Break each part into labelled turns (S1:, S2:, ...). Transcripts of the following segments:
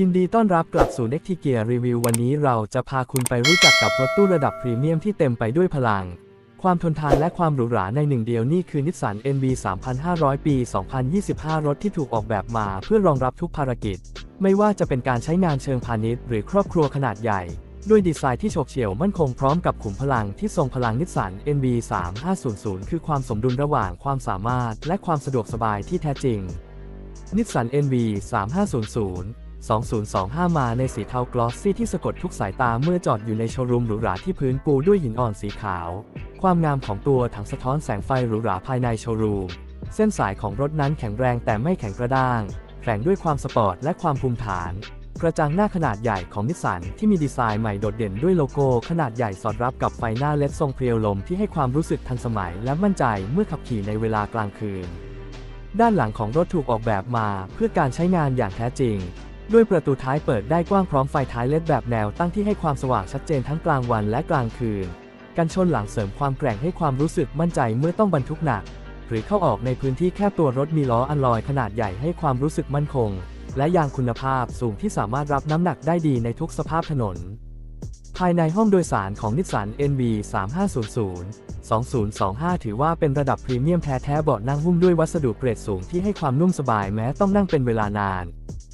S1: ยินดีต้อนรับกลับสู่ n e x t i g e a r Review วันนี้เราจะพาคุณไปรู้จักกับรถตู้ระดับพรีเมียมที่เต็มไปด้วยพลัง ความทนทานและความหรูหราในหนึ่งเดียวนี่คือนิสสัน NV 3500 ปี 2025 รถที่ถูกออกแบบมาเพื่อรองรับทุกภารกิจ ไม่ว่าจะเป็นการใช้งานเชิงพาณิชย์หรือครอบครัวขนาดใหญ่ ด้วยดีไซน์ที่โฉบเฉี่ยวมั่นคงพร้อมกับขุมพลังที่ทรงพลังนิสสัน NV 3500 คือความสมดุลระหว่างความสามารถ และความสะดวกสบายที่แท้จริงนิสสัน NV 3500 2025 มาในสีเทากลอสซี่ที่สะกดทุกสายตาเมื่อจอดอยู่ในโชว์รูมหรูหราที่พื้นปูด้วยหินอ่อนสีขาว ความงามของตัวถังสะท้อนแสงไฟหรูหราภายในโชว์รูม เส้นสายของรถนั้นแข็งแรงแต่ไม่แข็งกระด้าง แฝงด้วยความสปอร์ตและความภูมิฐาน กระจังหน้าขนาดใหญ่ของนิสสันที่มีดีไซน์ใหม่โดดเด่นด้วยโลโก้ขนาดใหญ่สอดรับกับไฟหน้าเลดทรงเพรียวลมที่ให้ความรู้สึกทันสมัยและมั่นใจเมื่อขับขี่ในเวลากลางคืน ด้านหลังของรถถูกออกแบบมาเพื่อการใช้งานอย่างแท้จริง ด้วยประตูท้ายเปิดได้กว้างพร้อมไฟท้ายเลดแบบแนวตั้งที่ให้ความสว่างชัดเจนทั้งกลางวันและกลางคืน กันชนหลังเสริมความแกร่งให้ความรู้สึกมั่นใจเมื่อต้องบรรทุกหนัก หรือเข้าออกในพื้นที่แคบตัวรถมีล้ออัลลอยขนาดใหญ่ให้ความรู้สึกมั่นคง และยางคุณภาพสูงที่สามารถรับน้ำหนักได้ดีในทุกสภาพถนน ภายในห้องโดยสารของนิสสัน NV 3500 2025 ถือว่าเป็นระดับพรีเมียมแท้ๆเบาะนั่งหุ้มด้วยวัสดุเกรดสูงที่ให้ความนุ่มสบายแม้ต้องนั่งเป็นเวลานาน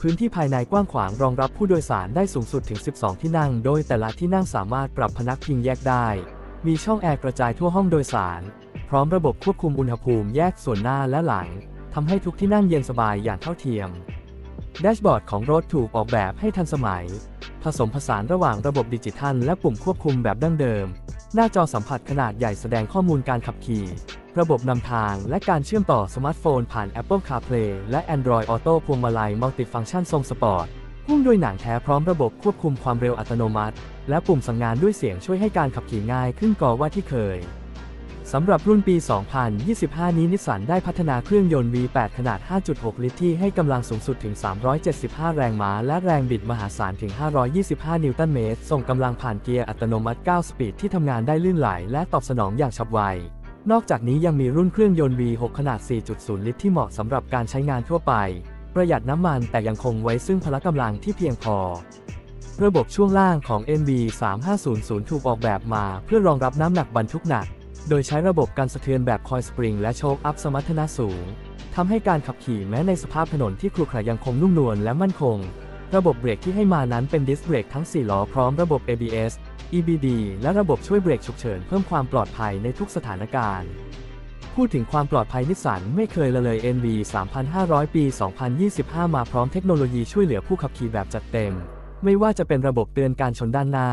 S1: พื้นที่ภายในกว้างขวางรองรับผู้โดยสารได้สูงสุดถึง 12 ที่นั่ง โดยแต่ละที่นั่งสามารถปรับพนักพิงแยกได้ มีช่องแอร์กระจายทั่วห้องโดยสาร พร้อมระบบควบคุมอุณหภูมิแยกส่วนหน้าและหลังทำให้ทุกที่นั่งเย็นสบายอย่างเท่าเทียม แดชบอร์ดของรถถูกออกแบบให้ทันสมัย ผสมผสานระหว่างระบบดิจิทัล และปุ่มควบคุมแบบดั้งเดิม หน้าจอสัมผัสขนาดใหญ่แสดงข้อมูลการขับขี่ ระบบนำทางและการเชื่อมต่อสมาร์ทโฟนผ่าน Apple CarPlay และ Android Auto พวงมาลัยมัลติฟังก์ชันทรงสปอร์ตหุ้มด้วยหนังแท้พร้อมระบบควบคุมความเร็วอัตโนมัติ และปุ่มสั่งงานด้วยเสียงช่วยให้การขับขี่ง่ายขึ้นกว่าที่เคยสำหรับรุ่นปี 2025 นี้นิสสันได้พัฒนาเครื่องยนต์ V8 ขนาด 5.6 ลิตรที่ให้กำลังสูงสุดถึง 375 แรงม้า และแรงบิดมหาศาลถึง 525 นิวตันเมตร ส่งกำลังผ่านเกียร์อัตโนมัติ 9 สปีดที่ทำงานได้ลื่นไหล และตอบสนองอย่างฉับไว นอกจากนี้ยังมีรุ่นเครื่องยนต์ V6 ขนาด 4.0 ลิตรที่เหมาะสำหรับการใช้งานทั่วไป ประหยัดน้ำมันแต่ยังคงไว้ซึ่งพละกำลังที่เพียงพอ ระบบช่วงล่างของ NV 3500ถูกออกแบบมาเพื่อรองรับน้ำหนักบรรทุกหนัก โดยใช้ระบบการสะเทือนแบบคอยสปริงและโชคอัพสมรรถนะสูงทำให้การขับขี่แม้ในสภาพถนนที่ครุขระยังคงนุ่มนวลและมั่นคง ระบบเบรกที่ให้มานั้นเป็นดิสเบรกทั้ง 4 ล้อพร้อมระบบ ABS EBD และระบบช่วยเบรกฉุกเฉินเพิ่มความปลอดภัยในทุกสถานการณ์ พูดถึงความปลอดภัยนิสสันไม่เคยละเลย NV 3500 ปี 2025 มาพร้อมเทคโนโลยีช่วยเหลือผู้ขับขี่แบบจัดเต็ม ไม่ว่าจะเป็นระบบเตือนการชนด้านหน้า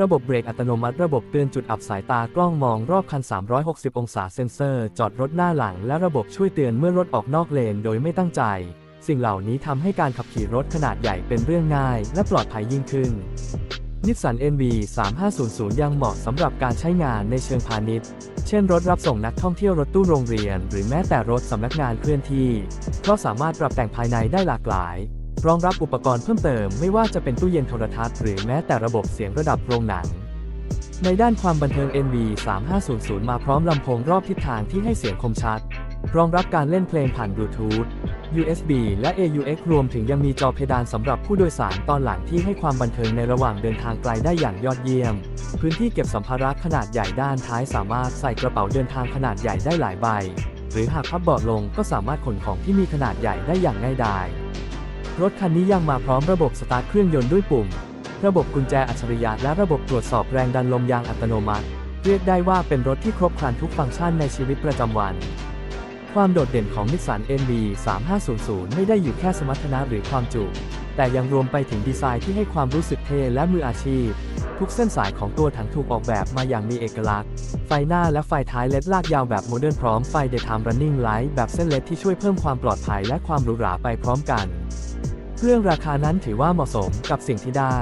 S1: ระบบเบรกอัตโนมัติ ระบบเตือนจุดอับสายตากล้องมองรอบคัน 360 องศาเซ็นเซอร์ จอดรถหน้าหลัง และระบบช่วยเตือนเมื่อรถออกนอกเลนโดยไม่ตั้งใจสิ่งเหล่านี้ทำให้การขับขี่รถขนาดใหญ่เป็นเรื่องง่าย และปลอดภัยยิ่งขึ้น นิสสัน NV 3500 ยังเหมาะสำหรับการใช้งานในเชิงพาณิชย์ เช่นรถรับส่งนักท่องเที่ยวรถตู้โรงเรียน หรือแม้แต่รถสำนักงานเคลื่อนที่ เพราะสามารถปรับแต่งภายในได้หลากหลาย รองรับอุปกรณ์เพิ่มเติมไม่ว่าจะเป็นตู้เย็นโทรทัศน์หรือแม้แต่ระบบเสียงระดับโรงหนัง ในด้านความบันเทิง NV 3500 มาพร้อมลำโพงรอบทิศทางที่ให้เสียงคมชัด รองรับการเล่นเพลงผ่านบลูทูธ USB และ AUX รวมถึงยังมีจอเพดานสำหรับผู้โดยสารตอนหลังที่ให้ความบันเทิงในระหว่างเดินทางไกลได้อย่างยอดเยี่ยม พื้นที่เก็บสัมภาระขนาดใหญ่ด้านท้ายสามารถใส่กระเป๋าเดินทางขนาดใหญ่ได้หลายใบ หรือหากพับเบาะลงก็สามารถขนของที่มีขนาดใหญ่ได้อย่างง่ายดายรถคันนี้ยังมาพร้อมระบบสตาร์ทเครื่องยนต์ด้วยปุ่ม ระบบกุญแจอัจฉริยะและระบบตรวจสอบแรงดันลมยางอัตโนมัติ เรียกได้ว่าเป็นรถที่ครบครันทุกฟังก์ชันในชีวิตประจำวัน ความโดดเด่นของนิสสัน NV 3500 ไม่ได้อยู่แค่สมรรถนะหรือความจุ แต่ยังรวมไปถึงดีไซน์ที่ให้ความรู้สึกเท่และมืออาชีพ ทุกเส้นสายของตัวถังถูกออกแบบมาอย่างมีเอกลักษณ์ ไฟหน้าและไฟท้ายเลดลากยาวแบบโมเดิร์นพร้อมไฟ Daytime Running Light แบบเส้นเล็ดที่ช่วยเพิ่มความปลอดภัยและความหรูหราไปพร้อมกันเรื่องราคานั้นถือว่าเหมาะสมกับสิ่งที่ได้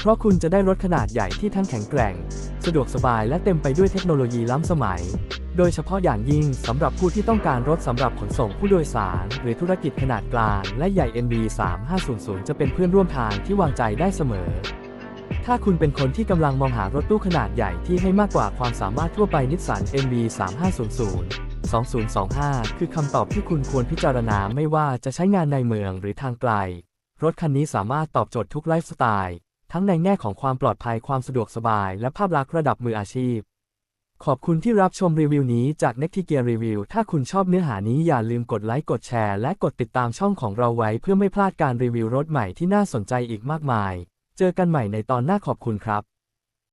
S1: เพราะคุณจะได้รถขนาดใหญ่ที่ทั้งแข็งแกร่ง สะดวกสบายและเต็มไปด้วยเทคโนโลยีล้ำสมัย โดยเฉพาะอย่างยิ่งสำหรับผู้ที่ต้องการรถสำหรับขนส่งผู้โดยสาร หรือธุรกิจขนาดกลางและใหญ่ NV 3500จะเป็นเพื่อนร่วมทางที่วางใจได้เสมอ ถ้าคุณเป็นคนที่กำลังมองหารถตู้ขนาดใหญ่ที่ให้มากกว่าความสามารถทั่วไปนิสสัน NV 3500 2025 คือคำตอบที่คุณควรพิจารณาไม่ว่าจะใช้งานในเมืองหรือทางไกล รถคันนี้สามารถตอบโจทย์ทุกไลฟ์สไตล์ ทั้งในแง่ของความปลอดภัยความสะดวกสบายและภาพลักษณ์ระดับมืออาชีพ ขอบคุณที่รับชมรีวิวนี้จาก n e c t i g e a r Review ถ้าคุณชอบเนื้อหานี้อย่าลืมกดไลค์ กดแชร์ และกดติดตามช่องของเราไว้เพื่อไม่พลาดการรีวิวรถใหม่ที่น่าสนใจอีกมากมาย เจอกันใหม่ในตอนหน้าขอบคุณครับ